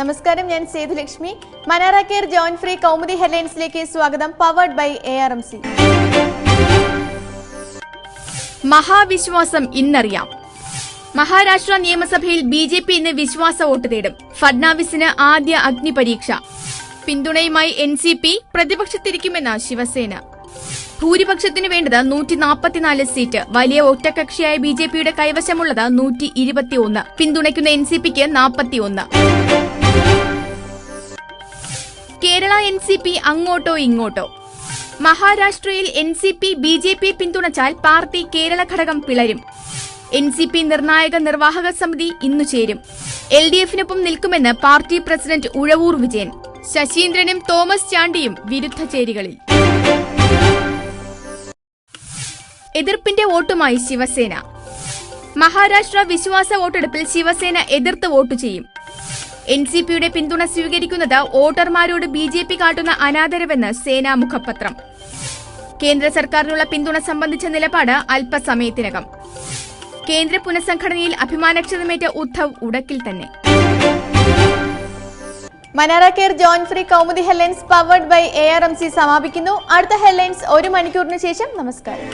നമസ്കാരം ഞാൻ Sethulakshmi. Manara care join free Kaumudi ഹെഡ്ലൈൻസിലേക്ക് സ്വാഗതം powered by A R M C മഹാവിശ്വാസം ഇന്നറിയാം. മഹാരാഷ്ട്ര നിയമസഭയിൽ ബി ജെ പി ഇന്ന് വിശ്വാസ വോട്ട് തേടും. ഫഡ്നാവിസിന് ആദ്യ അഗ്നിപരീക്ഷ. പിന്തുണയുമായി എൻ സി പി പ്രതിപക്ഷത്തിരിക്കുമെന്ന് ശിവസേന. ഭൂരിപക്ഷത്തിന് വേണ്ടത് നൂറ്റി നാൽപ്പത്തിനാല് സീറ്റ്. വലിയ ഒറ്റകക്ഷിയായ ബി ജെ പിയുടെ കൈവശമുള്ളത് നൂറ്റി ഇരുപത്തിയൊന്ന് പിന്തുണയ്ക്കുന്ന എൻ സി പിക്ക് നാൽപ്പത്തിയൊന്ന് കേരള എൻ സി പി അങ്ങോട്ടോ ഇങ്ങോട്ടോ. മഹാരാഷ്ട്രയിൽ N C P B J P പിന്തുണച്ചാൽ party Kerala ഘടകം പിളരും. എൻ സി പി നിർണായക നിർവാഹക സമിതി ഇന്നു ചേരും. എൽ ഡി എഫിനൊപ്പം നിൽക്കുമെന്ന് പാർട്ടി പ്രസിഡന്റ് ഉഴവൂർ വിജയൻ. ശശീന്ദ്രനും തോമസ് ചാണ്ടിയും വിരുദ്ധ ചേരികളിൽ. എതിർപ്പിന്റെ വോട്ടുമായി ശിവസേന. മഹാരാഷ്ട്ര വിശ്വാസ വോട്ടെടുപ്പിൽ ശിവസേന എതിർത്ത് വോട്ട് ചെയ്യും. എൻ സി പിയുടെ പിന്തുണ സ്വീകരിക്കുന്നത് വോട്ടർമാരോട് ബി ജെ പി കാട്ടുന്ന അനാദരവെന്ന് സേനാ മുഖപത്രം. കേന്ദ്ര സർക്കാരിനുള്ള പിന്തുണ സംബന്ധിച്ച നിലപാട് അല്പസമയത്തിനകം. കേന്ദ്ര പുനഃസംഘടനയിൽ അഭിമാനക്ഷതമേറ്റ ഉദ്ധവ് ഉടക്കിൽ തന്നെ. Manara care free Kaumudi headlines powered by A R M C സമാപിക്കുന്നു. അടുത്ത ഹെഡ്ലൈൻസ് ഒരു മണിക്കൂറിന് ശേഷം നമസ്കാരം.